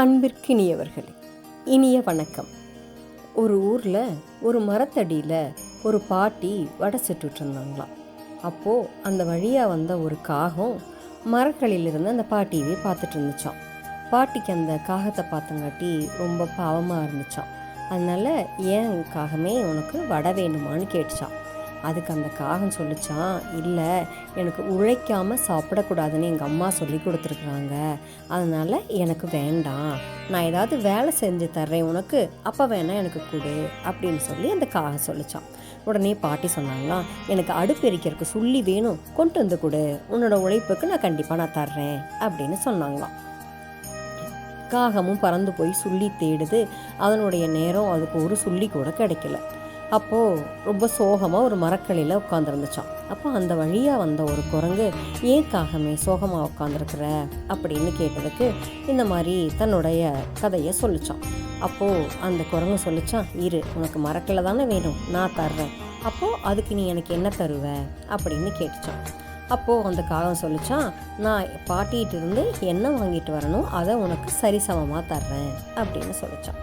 அன்பிற்கினியவர்களே இனிய வணக்கம். ஒரு ஊரில் ஒரு மரத்தடியில் ஒரு பாட்டி வடை சுட்டுட்டு இருந்தாங்களாம் அப்போது அந்த வழியாக வந்த ஒரு காகம் மரக்களிலிருந்து அந்த பாட்டியவே பார்த்துட்டு இருந்துச்சான் பாட்டிக்கு அந்த காகத்தை பார்த்தங்காட்டி ரொம்ப பாவமாக இருந்துச்சான் அதனால் ஏன் காகமே உனக்கு வடை வேணுமான்னு கேட்டுச்சான் அதுக்கு அந்த காகம் சொல்லிச்சான் இல்லை எனக்கு உழைக்காமல் சாப்பிடக்கூடாதுன்னு எங்கள் அம்மா சொல்லி கொடுத்துருக்குறாங்க. அதனால் எனக்கு வேண்டாம். நான் ஏதாவது வேலை செஞ்சு தர்றேன் உனக்கு அப்போ வேணால் எனக்கு கொடு அப்படின்னு சொல்லி அந்த காகம் சொல்லிச்சான் உடனே பாட்டி சொன்னாங்களாம் எனக்கு அடுப்பு எரிக்கிறதுக்கு சொல்லி வேணும். கொண்டு வந்து கொடு. உன்னோட உழைப்புக்கு நான் கண்டிப்பாக நான் தர்றேன் அப்படின்னு சொன்னாங்களாம். காகமும் பறந்து போய் சுள்ளி தேடுது. அதனுடைய நேரம் அதுக்கு ஒரு சுள்ளி கூட கிடைக்கல. அப்போது ரொம்ப சோகமாக ஒரு மரக்கலையில் உட்காந்துருந்துச்சான் அப்போ அந்த வழியாக வந்த ஒரு குரங்கு ஏன் காகமே சோகமாக உட்காந்துருக்குற அப்படின்னு கேட்டதுக்கு இந்த மாதிரி தன்னுடைய கதையை சொல்லிச்சான் அப்போது அந்த குரங்கு சொல்லிச்சான் இரு உனக்கு மரக்கலை தானே வேணும் நான் தர்றேன். அப்போது அதுக்கு நீ எனக்கு என்ன தருவ? அப்படின்னு கேட்டுச்சான் அப்போது அந்த காகம் சொல்லிச்சான் நான் பாட்டிகிட்டு இருந்து என்ன வாங்கிட்டு வரணும் அதை உனக்கு சரிசமமாக தர்றேன். அப்படின்னு சொல்லிச்சான்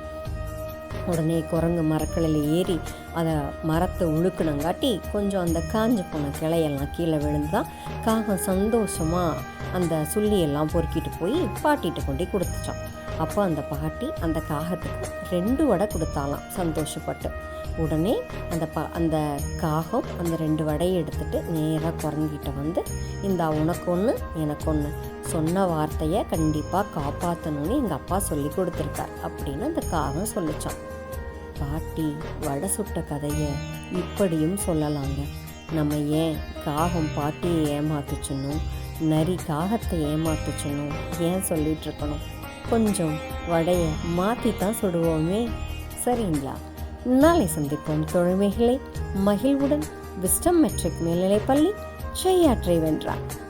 உடனே குரங்கு மரக்கிளையில் ஏறி அதை மரத்தை உழுக்குனங்காட்டி கொஞ்சம் அந்த காஞ்சு போன கிளையெல்லாம் கீழே விழுந்து தான் காகம் சந்தோஷமாக அந்த சுள்ளியெல்லாம் பொறுக்கிட்டு போய் பாட்டிகிட்ட கொண்டு கொடுத்துச்சான் அப்போ அந்த பாட்டி அந்த காகத்துக்கு ரெண்டு வடை கொடுத்தாலாம் சந்தோஷப்பட்டு. உடனே அந்த ப அந்த காகம் அந்த ரெண்டு வடையை எடுத்துட்டு நேராக குரங்கிட்ட வந்து இந்த உனக்கு ஒன்று எனக்கு ஒன்று சொன்ன வார்த்தையை கண்டிப்பாக காப்பாற்றணும்னு எங்கள் அப்பா சொல்லி கொடுத்துருக்கார் அப்படின்னு அந்த காகம் சொல்லிச்சான் பாட்டி வடை சுட்ட கதையை இப்படியும் சொல்லலாங்க. நம்ம ஏன் காகம் பாட்டியை ஏமாத்துச்சணும் நரி காகத்தை ஏமாத்துச்சணும் ஏன் சொல்லிட்டு இருக்கணும் கொஞ்சம் வடையை மாற்றி தான் சுடுவோமே. சரிங்களா? நாளை சந்திப்போம் தொழுமைகளை மகிழ்வுடன். விஸ்டம் மெட்ரிக் மேல்நிலைப்பள்ளி செய்யாற்றை வென்றார்.